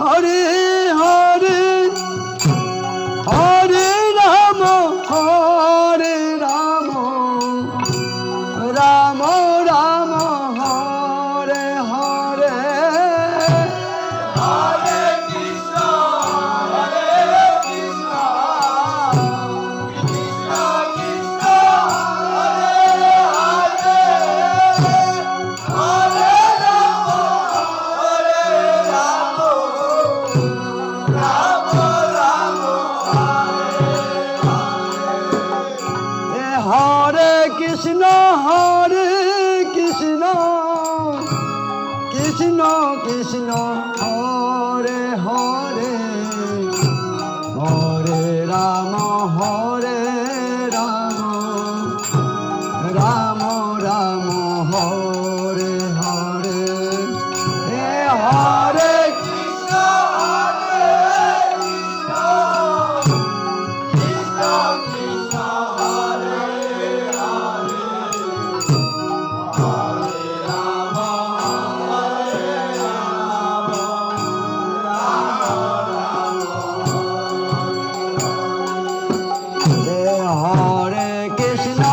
হরে চিহ্ন হয় कृष्ण